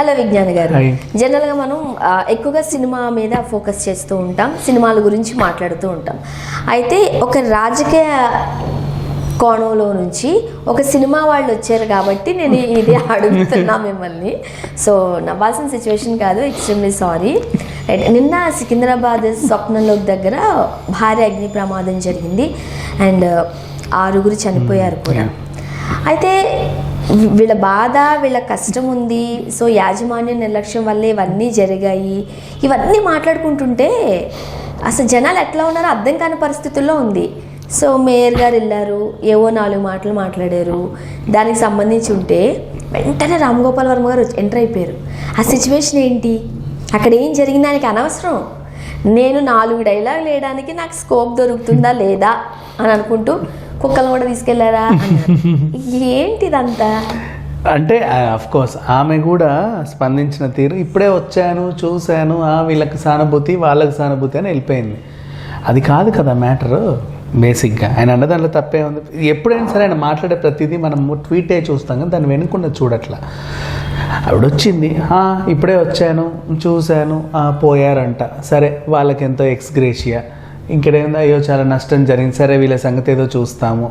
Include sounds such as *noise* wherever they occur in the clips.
Hello Vignan గారు. Hi. జనరల్గా మనం ఎక్కువగా సినిమా మీద ఫోకస్ చేస్తూ ఉంటాం సినిమాల గురించి మాట్లాడుతూ ఉంటాం. అయితే ఒక రాజకీయ కోణంలో నుంచి ఒక సినిమా వాళ్ళు వచ్చారు కాబట్టి నేను ఇది అడుగుతున్నా *laughs* మిమ్మల్ని. సో నవ్వాల్సిన సిచ్యువేషన్ కాదు ఎక్స్ట్రీమ్లీ సారీ నిన్న సికింద్రాబాద్ స్వప్నంలోక్ దగ్గర భారీ అగ్ని ప్రమాదం జరిగింది. అండ్ ఆరుగురు చనిపోయారు కూడా. అయితే వీళ్ళ బాధ వీళ్ళ కష్టం ఉంది. సో యాజమాన్య నిర్లక్ష్యం వల్లే ఇవన్నీ జరిగాయి. ఇవన్నీ మాట్లాడుకుంటుంటే అసలు జనాలు ఎట్లా ఉన్నారో అర్థం కాని పరిస్థితుల్లో ఉంది. సో మేయర్ గారు వెళ్ళారు ఏవో నాలుగు మాటలు మాట్లాడారు. దానికి సంబంధించి ఉంటే వెంటనే రామ్ గోపాల్ వర్మ గారు ఎంటర్ అయిపోయారు. ఆ సిచ్యువేషన్ ఏంటి? అక్కడ ఏం జరిగిందానికి అనవసరం. నేను నాలుగు డైలాగ్ వేయడానికి నాకు స్కోప్ దొరుకుతుందా లేదా అని అనుకుంటూ కుక్కలు కూడా తీసుకెళ్ళారా ఏంటిదంతా? అంటే కోర్స్ ఆమె కూడా స్పందించిన తీరు ఇప్పుడే వచ్చాను చూశాను ఆ వీళ్ళకి సానుభూతి వాళ్ళకి సానుభూతి అని వెళ్ళిపోయింది. అది కాదు కదా మ్యాటరు బేసిక్గా. ఆయన అన్న దాంట్లో తప్పే ఉంది. ఎప్పుడైనా సరే ఆయన మాట్లాడే ప్రతిదీ మనం ట్వీటే చూస్తాం కానీ దాన్ని వెనుకుండా చూడట్లా. ఆవిడ వచ్చింది ఇప్పుడే వచ్చాను చూశాను పోయారంట. సరే వాళ్ళకి ఎంతో ఎక్స్గ్రేషియా. ఇంకేందో అయ్యో చాలా నష్టం జరిగింది. సరే వీళ్ళ సంగతి ఏదో చూస్తాము.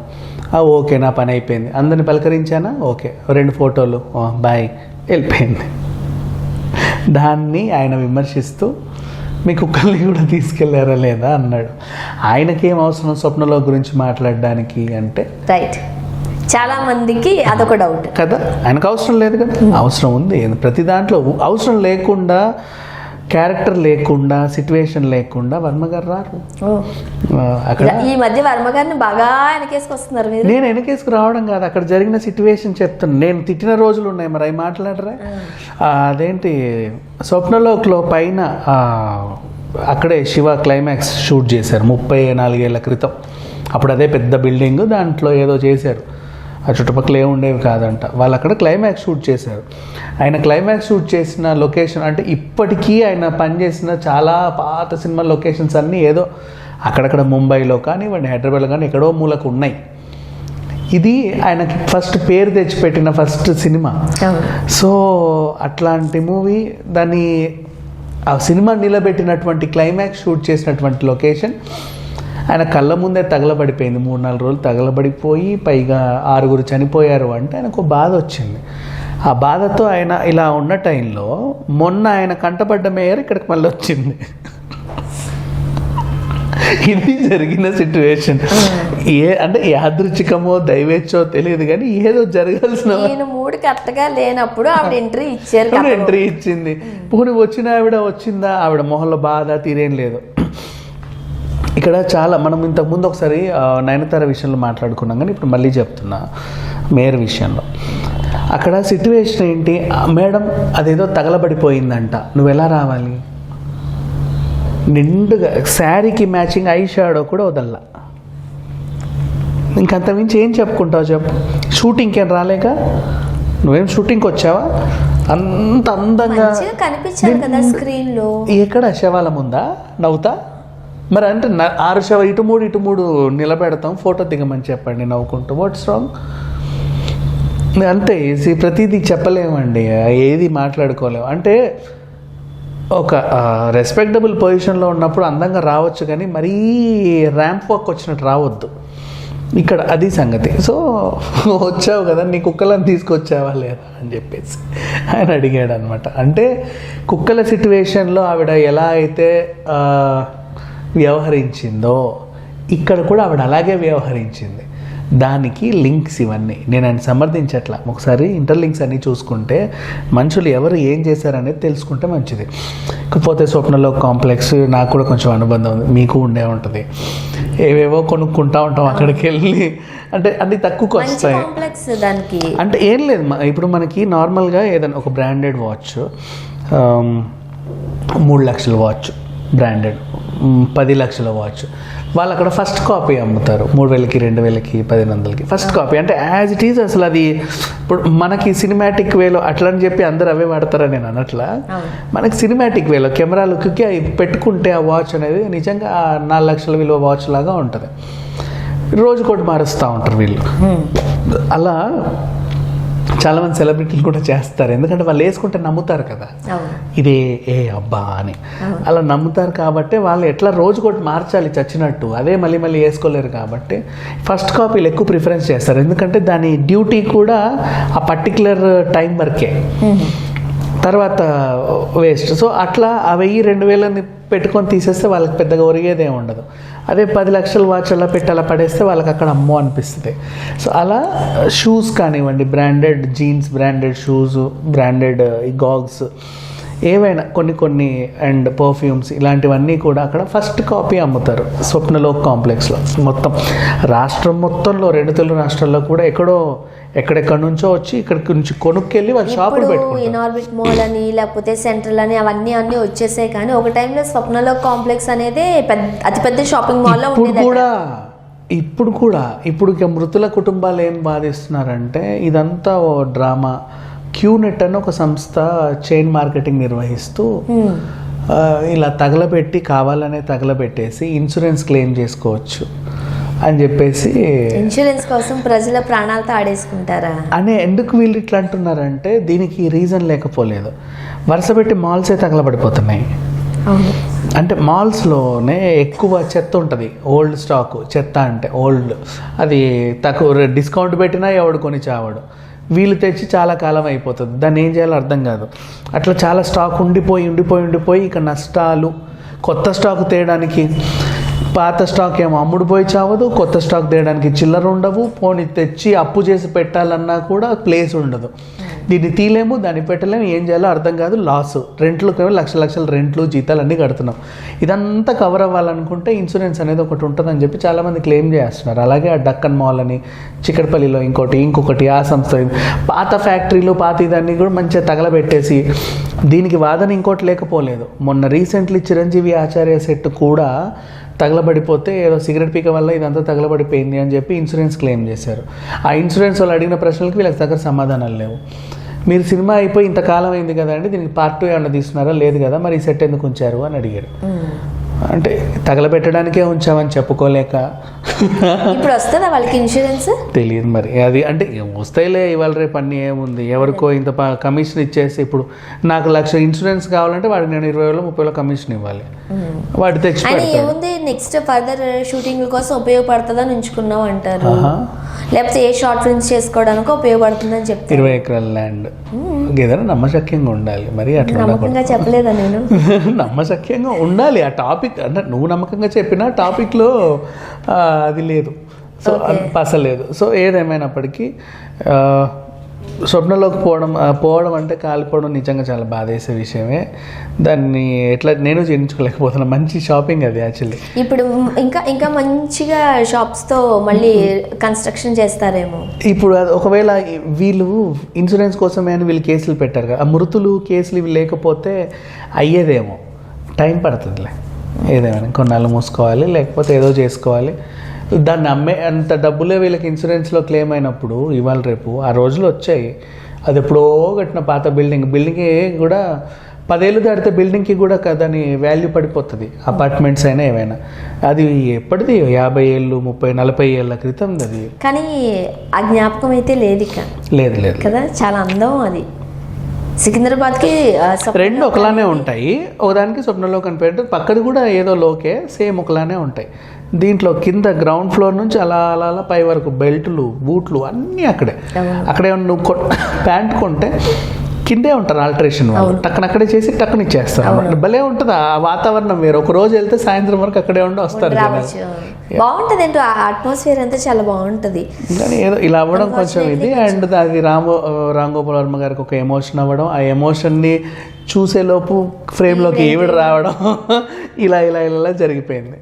ఓకే నా పని అయిపోయింది. అందరిని పలకరించానా? ఓకే. రెండు ఫోటోలు. బాయ్. వెళ్ళిపోయింది. దాన్ని ఆయన విమర్శిస్తూ మీ కుక్కల్ని కూడా తీసుకెళ్ళారా లేదా? అన్నాడు. ఆయనకేం అవసరం స్వప్నలో గురించి మాట్లాడడానికి అంటే రైట్ చాలా మందికి అదొక డౌట్ కదా? ఆయనకు అవసరం లేదు కదా? అవసరం ఉంది. ప్రతి దాంట్లో అవసరం లేకుండా క్యారెక్టర్ లేకుండా సిట్యువేషన్ లేకుండా వర్మ గారు రారు. అక్కడ ఈ మధ్య వర్మ గారిని బాగా వెనకేసుకొస్తున్నారు మీరు. నేను వెనకేసుకు రావడం కాదు. అక్కడ జరిగిన సిట్యువేషన్ చెప్తాను నేను తిట్టిన రోజులు ఉన్నాయి మరి అవి మాట్లాడరా? ఆ, అదేంటి? స్వప్నలోక్లో పైన అక్కడే శివ క్లైమాక్స్ షూట్ చేశారు. ముప్పై నాలుగేళ్ళ క్రితం. అప్పుడు అదే పెద్ద బిల్డింగ్ దాంట్లో ఏదో చేశారు. ఆ చుట్టుపక్కల ఏ ఉండేవి కాదంట. వాళ్ళు అక్కడ క్లైమాక్స్ షూట్ చేశారు. ఆయన క్లైమాక్స్ షూట్ చేసిన లొకేషన్ అంటే ఇప్పటికీ ఆయన పనిచేసిన చాలా పాత సినిమా లొకేషన్స్ అన్నీ ఏదో అక్కడక్కడ ముంబైలో కానివ్వండి హైదరాబాద్లో కానీ ఎక్కడో మూలకు ఉన్నాయి. ఇది ఆయనకి ఫస్ట్ పేరు తెచ్చిపెట్టిన ఫస్ట్ సినిమా. సో అట్లాంటి మూవీ దాన్ని ఆ సినిమా నిలబెట్టినటువంటి క్లైమాక్స్ షూట్ చేసినటువంటి లొకేషన్ ఆయన కళ్ళ ముందే తగలబడిపోయింది. మూడు నాలుగు రోజులు తగలబడిపోయి పైగా ఆరుగురు చనిపోయారు అంటే ఆయనకు బాధ వచ్చింది. ఆ బాధతో ఆయన ఇలా ఉన్న టైంలో మొన్న ఆయన కంటపడ్డ మేయర్ ఇక్కడికి మళ్ళీ వచ్చింది. ఇది జరిగిన సిచ్యువేషన్ ఏ అంటే యాదృచ్ఛికమో దైవేచ్ఛో తెలియదు కానీ ఏదో జరగాల్సిన ఈయన మూడు కరెక్ట్గా లేనప్పుడు ఆవిడ ఎంట్రీ ఇచ్చారు. ఎంట్రీ ఇచ్చింది. పోనీ వచ్చిన ఆవిడ వచ్చిందా? ఆవిడ మొహంలో బాధ తీరేం లేదు. ఇక్కడ చాలా మనం ఇంతకుముందు ఒకసారి నయనతార విషయంలో మాట్లాడుకున్నాం కానీ ఇప్పుడు మళ్ళీ చెప్తున్నా మేయర్ విషయంలో. అక్కడ సిట్యువేషన్ ఏంటి? మేడం అదేదో తగలబడిపోయిందంట. నువ్వు ఎలా రావాలి? నిండుగా శారీకి మ్యాచింగ్ ఐ షాడో కూడా వదల్లా. ఇంకంత మించి ఏం చెప్పుకుంటావు చెప్పు. షూటింగ్కి ఏం రాలేక? నువ్వేం షూటింగ్కి వచ్చావా? అంత అందంగా మంచిగా కనిపించారు కదా స్క్రీన్లో. ఎక్కడ? శవాల ముందా? నవ్వుతా? మరి అంటే న- ఆరు ఇటు మూడు ఇటు మూడు నిలబెడతాం ఫోటో దిగమని చెప్పండి నవ్వుకుంటూ. వాట్స్ రాంగ్ అంతే ఇది ప్రతిదీ చెప్పలేమండి ఏది మాట్లాడుకోలేము అంటే ఒక రెస్పెక్టబుల్ పొజిషన్లో ఉన్నప్పుడు అందంగా రావచ్చు కానీ మరీ ర్యాంప్ వాక్ వచ్చినట్టు రావద్దు. ఇక్కడ అది సంగతి. సో వచ్చావు కదా నీ కుక్కలను తీసుకొచ్చావా లేదా అని చెప్పేసి ఆయన అడిగాడు అనమాట అంటే కుక్కల సిట్యువేషన్లో ఆవిడ ఎలా అయితే వ్యవహరించిందో ఇక్కడ కూడా ఆవిడ అలాగే వ్యవహరించింది. దానికి లింక్స్ ఇవన్నీ. నేను ఆయన సమర్థించట్లా ఒకసారి ఇంటర్లింక్స్ అన్నీ చూసుకుంటే మనుషులు ఎవరు ఏం చేశారనేది తెలుసుకుంటే మంచిది. ఇకపోతే స్వప్నలో కాంప్లెక్స్ నాకు కూడా కొంచెం అనుబంధం ఉంది. మీకు ఉండే ఉంటుంది. ఏవేవో కొనుక్కుంటా ఉంటాం అక్కడికి వెళ్ళి. అంటే అన్ని తక్కువకి వస్తాయి. దానికి. అంటే ఏం లేదు. ఇప్పుడు మనకి నార్మల్గా ఏదైనా ఒక బ్రాండెడ్ వాచ్ మూడు లక్షల వాచ్. బ్రాండెడ్ పది లక్షల వాచ్. వాళ్ళు అక్కడ ఫస్ట్ కాపీ అమ్ముతారు. మూడు వేలకి రెండు వేలకి పదిహేను వందలకి. ఫస్ట్ కాపీ అంటే యాజ్ ఇట్ ఈజ్ అసలు అది ఇప్పుడు మనకి సినిమాటిక్ వేలో అట్లా అని చెప్పి అందరు అవే వాడతారని నేను అనట్లా. మనకి సినిమాటిక్ వేలో కెమెరా లుక్కి అవి పెట్టుకుంటే ఆ వాచ్ అనేది నిజంగా నాలుగు లక్షల విలువ వాచ్ లాగా ఉంటుంది. రోజుకోటి మారుస్తూ ఉంటారు వీళ్ళు. అలా చాలా మంది సెలబ్రిటీలు కూడా చేస్తారు. ఎందుకంటే వాళ్ళు వేసుకుంటే నమ్ముతారు కదా. ఇదే ఏ అబ్బా అని. అలా నమ్ముతారు కాబట్టి వాళ్ళు ఎట్లా రోజు కూడా మార్చాలి చచ్చినట్టు. అదే మళ్ళీ మళ్ళీ వేసుకోలేరు కాబట్టి ఫస్ట్ కాపీలు ఎక్కువ ప్రిఫరెన్స్ చేస్తారు. ఎందుకంటే దాని డ్యూటీ కూడా ఆ పర్టికులర్ టైం వరకే. తర్వాత వేస్ట్ సో అట్లా ఆ వెయ్యి రెండు వేలని పెట్టుకొని తీసేస్తే వాళ్ళకి పెద్దగా ఒరిగేదే ఉండదు. అదే పది లక్షలు వాచ్ అలా పెట్టి అలా పడేస్తే వాళ్ళకి అక్కడ అమ్మో అనిపిస్తుంది. సో అలా షూస్ కానివ్వండి branded jeans branded shoes branded goggles ఏవైనా కొన్ని కొన్ని అండ్ పర్ఫ్యూమ్స్ ఇలాంటివన్నీ కూడా అక్కడ ఫస్ట్ కాపీ అమ్ముతారు. స్వప్నలోక్ కాంప్లెక్స్లో. మొత్తం రాష్ట్రం మొత్తంలో రెండు తెలుగు రాష్ట్రాల్లో కూడా ఎక్కడో ఎక్కడెక్కడి నుంచో వచ్చి ఇక్కడికి నుంచి కొనుక్కెళ్ళి వాళ్ళు షాపులు పెట్టుకుంటారు. ఇనార్బిట్ మాల్ అని లేకపోతే సెంట్రల్ అని అవన్నీ అన్నీ వచ్చేసాయి. కానీ ఒక టైంలో స్వప్నలో కాంప్లెక్స్ అనేది పెద్ద అతిపెద్ద షాపింగ్ మాల్లో ఉండేది కూడా ఇప్పుడు కూడా ఇప్పుడు మృతుల కుటుంబాలు ఏం బాధిస్తున్నారంటే ఇదంతా ఓ డ్రామా. క్యూనెట్ అని ఒక సంస్థ చైన్ మార్కెటింగ్ నిర్వహిస్తూ ఆ, ఇలా తగలబెట్టి కావాలనే తగలబెట్టేసి ఇన్సూరెన్స్ క్లెయిమ్ చేసుకోవచ్చు అని చెప్పేసి ఇన్సూరెన్స్ కోసం ప్రజల ప్రాణాలతో ఆడేసుకుంటారా అనే ఎందుకు వీళ్ళు ఇట్లా అంటున్నారంటే దీనికి రీజన్ లేకపోలేదు. వరుస పెట్టి మాల్సే తగలబడిపోతున్నాయి. అంటే మాల్స్లోనే ఎక్కువ చెత్త ఉంటుంది. ఓల్డ్ స్టాక్ చెత్త అంటే ఓల్డ్. అది తక్కువ డిస్కౌంట్ పెట్టినా ఎవడు కొని చావడు. వీళ్ళు తెచ్చి చాలా కాలం అయిపోతుంది. దాన్ని ఏం చేయాలో అర్థం కాదు. అట్లా చాలా స్టాక్ ఉండిపోయి ఉండిపోయి ఉండిపోయి ఇక నష్టాలు కొత్త స్టాక్ తేయడానికి పాత స్టాక్ ఏమో అమ్ముడు పోయి చావదు కొత్త స్టాక్ తీయడానికి చిల్లర ఉండవు పోని తెచ్చి అప్పు చేసి పెట్టాలన్నా కూడా ప్లేస్ ఉండదు. దీన్ని తీలేము దాన్ని పెట్టలేము ఏం చేయాలో అర్థం కాదు లాస్ రెంట్లకు ఏమో లక్ష లక్షల రెంట్లు జీతాలు అన్నీ కడుతున్నాం. ఇదంతా కవర్ అవ్వాలనుకుంటే ఇన్సూరెన్స్ అనేది ఒకటి ఉంటుందని చెప్పి చాలామంది క్లెయిమ్ చేస్తున్నారు. అలాగే ఆ డక్కన్ మాల్ అని చిక్కడపల్లిలో ఇంకోటి ఇంకొకటి ఆ సంస్థ పాత ఫ్యాక్టరీలు పాత ఇదన్నీ కూడా మంచిగా తగలబెట్టేసి దీనికి వాదన ఇంకోటి లేకపోలేదు. మొన్న రీసెంట్లీ చిరంజీవి ఆచార్య సెట్ కూడా తగలబడిపోతే ఏదో సిగరెట్ పీక వల్ల ఇదంతా తగలబడిపోయింది అని చెప్పి ఇన్సూరెన్స్ క్లెయిమ్ చేశారు. ఆ ఇన్సూరెన్స్ వాళ్ళు అడిగిన ప్రశ్నలకు వీళ్ళకి దగ్గర సమాధానాలు లేవు. మీరు సినిమా అయిపోయి ఇంతకాలం అయింది కదా అండి దీనికి పార్ట్ టూ ఏమన్నా తీస్తున్నారా? లేదు కదా మరి ఈ సెట్ ఎందుకు ఉంచారు? అని అడిగారు. అంటే తగలబెట్టడానికే ఉంచామని చెప్పుకోలేక. ఇప్పుడు వస్తుందా వాళ్ళకి ఇన్సూరెన్స్? తెలియదు మరి. అది అంటే వస్తాయిలే ఇవాళ రేపు అన్నీ ఏముంది? ఎవరికో ఇంత కమిషన్ ఇచ్చేసి ఇప్పుడు నాకు లక్ష ఇన్సూరెన్స్ కావాలంటే వాడికి నేను ఇరవై వేలు ముప్పై వేలు కమిషన్ ఇవ్వాలి. వాడు తెచ్చి ఏముంది? నెక్స్ట్ ఫర్దర్ షూటింగ్ కోసం ఉపయోగపడుతుందని ఉంచుకున్నాం అంటారు. లేకపోతే ఏ షార్ట్ ఫిల్మ్స్ చేసుకోవడానికి ఉపయోగపడుతుందని చెప్తారు. ఇరవై ఎకరాల ల్యాండ్. ఏదైనా నమ్మశక్యంగా ఉండాలి. మరి అట్లా చెప్పలేదా నేను? *laughs* నమ్మశక్యంగా ఉండాలి. ఆ టాపిక్ అంటే నువ్వు నమ్మకంగా చెప్పిన టాపిక్లో అది లేదు. సో అది పసలేదు సో ఏదేమైనప్పటికీ స్వప్నంలోకి పోవడం పోవడం అంటే కాలిపోవడం నిజంగా చాలా బాధేసే విషయమే. దాన్ని ఎట్లా నేను చేయించుకోలేకపోతున్నా మంచి షాపింగ్ అది యాక్చువల్లీ. ఇప్పుడు ఇంకా ఇంకా మంచిగా షాప్స్తో మళ్ళీ కన్స్ట్రక్షన్ చేస్తారేమో? ఇప్పుడు అది ఒకవేళ వీళ్ళు ఇన్సూరెన్స్ కోసమే అని వీళ్ళు కేసులు పెట్టారు కదా. ఆ మృతులు కేసులు ఇవి లేకపోతే అయ్యేదేమో. టైం పడుతుందిలే. ఏదేమైనా కొన్నాళ్ళు మూసుకోవాలి లేకపోతే ఏదో చేసుకోవాలి. దాన్ని అమ్మే అంత డబ్బులే వీళ్ళకి ఇన్సూరెన్స్లో క్లెయిమ్ అయినప్పుడు ఇవాళ రేపు ఆ రోజులు వచ్చాయి. అది ఎప్పుడో కట్టిన పాత బిల్డింగ్ బిల్డింగ్ కూడా పదేళ్ళు దాటితే బిల్డింగ్కి కూడా దాని వాల్యూ పడిపోతుంది అపార్ట్మెంట్స్ అయినా ఏవైనా. అది ఎప్పటిది? యాభై ఏళ్ళు ముప్పై నలభై ఏళ్ళ క్రితం అది. కానీ ఆ జ్ఞాపకం అయితే లేదు ఇక లేదు లేదు. కదా? చాలా అందం అది. సికింద్రాబాద్కి రెండు ఒకలానే ఉంటాయి. ఒకదానికి స్వప్నంలో కనిపెట్టు పక్కది కూడా ఏదో లోకే సేమ్ ఒకలానే ఉంటాయి. దీంట్లో కింద గ్రౌండ్ ఫ్లోర్ నుంచి అలా అలా అలా పై వరకు బెల్ట్లు బూట్లు అన్నీ అక్కడే. అక్కడే నువ్వు *laughs* ప్యాంట్ కొంటే కిందే ఉంటారు ఆల్టరేషన్ వాళ్ళు. టక్కన అక్కడే చేసి టక్కన ఇచ్చేస్తారు. భలే ఉంటుంది. ఆ వాతావరణం వేరు. ఒక రోజు వెళ్తే సాయంత్రం వరకు అక్కడే ఉండి వస్తారు బాగుంటది ఏంటో ఆ అట్మాస్ఫియర్ అంతా చాలా బాగుంటది. కానీ ఏదో ఇలా అవ్వడం కొంచెం ఇది అండ్ అది రామో రామ్ గోపాల్ వర్మ గారికి ఒక ఎమోషన్ అవ్వడం. ఆ ఎమోషన్ని చూసేలోపు ఫ్రేమ్లోకి ఈవిడ రావడం. *laughs* ఇలా ఇలా ఇలా జరిగిపోయింది.